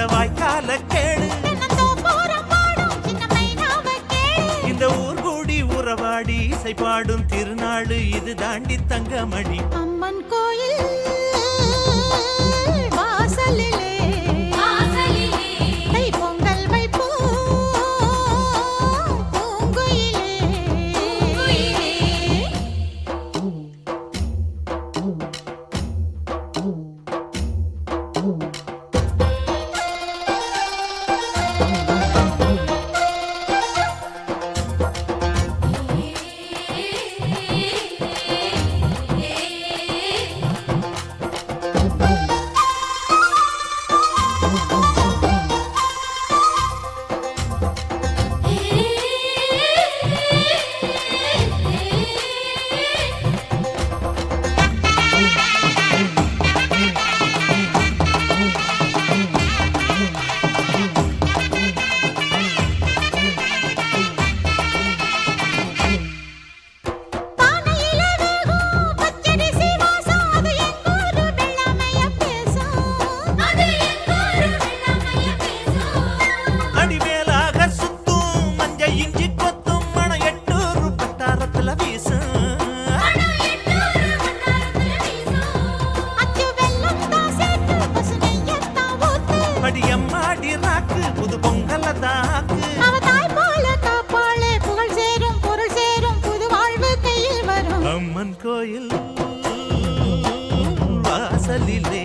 இந்த வாய்க்கால கேடு இந்த ஊர் கூடி உறவாடி இசை பாடும் திருநாடு இது தாண்டி தங்கமணி. அம்மன் கோயில் போல தாக்கு. அவ தாய் போல காப்பாளே புகழ் சேரும் பொருள் சேரும் புது வாழ்வு கையில் வரும். அம்மன் கோயில் வாசலிலே